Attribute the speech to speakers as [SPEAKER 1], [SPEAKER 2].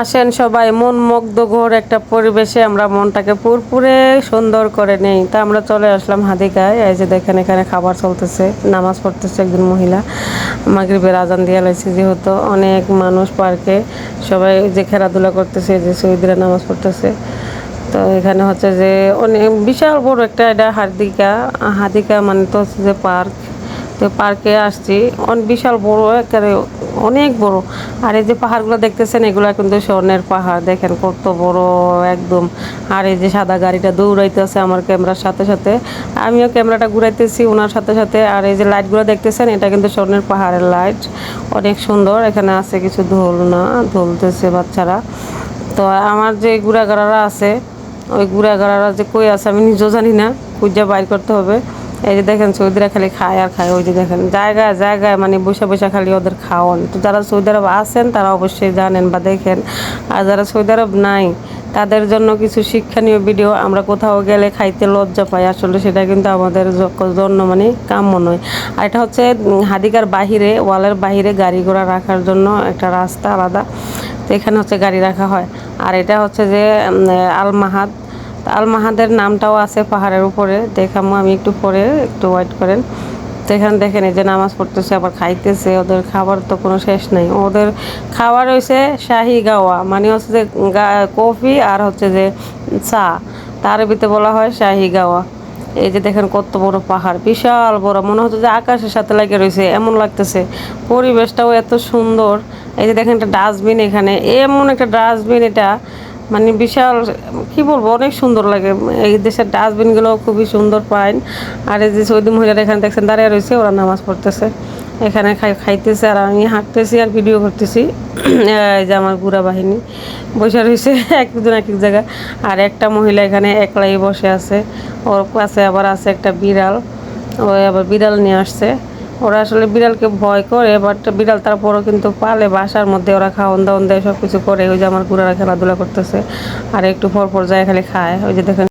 [SPEAKER 1] আসেন সবাই, মন মুগ্ধ ঘোর একটা পরিবেশে আমরা মনটাকে পুরপুরে সুন্দর করে নেই। তা আমরা চলে আসলাম হাদিকায়, এই যে দেখেন এখানে খাবার চলতেছে, নামাজ পড়তেছে একজন মহিলা। মাগরিবের আজান দিয়ে লাইছে যেহেতু অনেক মানুষ পার্কে, সবাই যে খেলাধুলা করতেছে যে শহীদরা নামাজ পড়তেছে। তো এখানে হচ্ছে যে অনেক বিশাল বড় একটা এটা হাদিকা হাদিকা মানে তো হচ্ছে যে পার্ক। তো পার্কে আসছি। অনেক বিশাল বড়, একেবারে অনেক বড়। আর এই যে পাহাড়গুলো দেখতেছেন, এগুলো কিন্তু স্বর্ণের পাহাড়। দেখেন কত বড় একদম। আর এই যে সাদা গাড়িটা দৌড়াইতেছে আমার ক্যামেরার সাথে সাথে। আমিও ক্যামেরাটা ঘুরাইতেছি ওনার সাথে সাথে। আর এই যে লাইটগুলো দেখতেছেন, এটা কিন্তু স্বর্ণের পাহাড়ের লাইট অনেক সুন্দর, এখানে আছে কিছু দোলনা দোলতেছে বাচ্চারা। তো আমার যে গুড়াগাড়ারা আছে, ওই গুড়াগাড়ারা যে কই আছে আমি নিজেও জানি না, খুঁজে বাইর করতে হবে। এই যে দেখেন সৌদিরা খালি খায় আর খায় ওই যে দেখেন জায়গায় জায়গায় মানে বসে বসে খালি ওদের খাওয়ান। তো যারা সৌদি আরব আছেন তারা অবশ্যই জানেন বা দেখেন। আর যারা সৌদি আরব নাই তাদের জন্য কিছু শিক্ষণীয় ভিডিও আমরা কোথাও গেলে খাইতে লজ্জা পাই। আসলে সেটা কিন্তু আমাদের জন্য মানে কাম্য নয়। আর এটা হচ্ছে হাদিকার বাহিরে ওয়ালের বাহিরে গাড়ি ঘোড়া রাখার জন্য একটা রাস্তা আলাদা। তো এখানে হচ্ছে গাড়ি রাখা হয়। আর এটা হচ্ছে যে উম, আলমাহাদ তা আলমাহাদের নামটাও আছে পাহাড়ের উপরে। দেখামো, আমি একটু পরে, একটু ওয়েট করেন। তো এখানে দেখেন এই যে নামাজ পড়তেছে, আবার খাইতেছে, ওদের খাবার তো কোনো শেষ নাই। ওদের খাবার হয়েছে শাহি গাওয়া মানে হচ্ছে যে কফি আর হচ্ছে যে চা। তার ভিতরে বলা হয় শাহি গাওয়া। এই যে দেখেন কত বড় পাহাড়, বিশাল বড়। মনে হচ্ছে যে আকাশের সাথে লাগে রয়েছে এমন লাগতেছে। পরিবেশটাও এত সুন্দর। এই যে দেখেন একটা ডাস্টবিন এখানে, এমন একটা ডাস্টবিন এটা। মানে বিশাল, কি বলব, অনেক সুন্দর লাগে। এই দেশের ডাস্টবিনগুলো খুবই সুন্দর পাইন। আর এই যে সৌদি মহিলারা এখানে দেখছেন, দাঁড়িয়ে রয়েছে, ওরা নামাজ পড়তেছে। এখানে খাই, খাইতেছে আর আমি হাঁটতেছি আর ভিডিও করতেছি। এই যে আমার বুড়া বাহিনী বসে রয়েছে একজন এক এক জায়গায়। আর একটা মহিলা এখানে একলাই বসে আছে। ওর কাছে আবার আছে একটা বিড়াল। ও আবার বিড়াল নিয়ে আসছে। ওরা আসলে বিড়ালকে ভয় করে বাট বিড়াল তারপরও কিন্তু পালে, বাসার মধ্যে ওরা খাওয়ান দাওয়ান দেয় সব কিছু করে। ওই যে আমার গুড়ারা খেলাধুলা করতেছে, আর একটু পর পর যায় খালি খায়। ওই যে দেখেন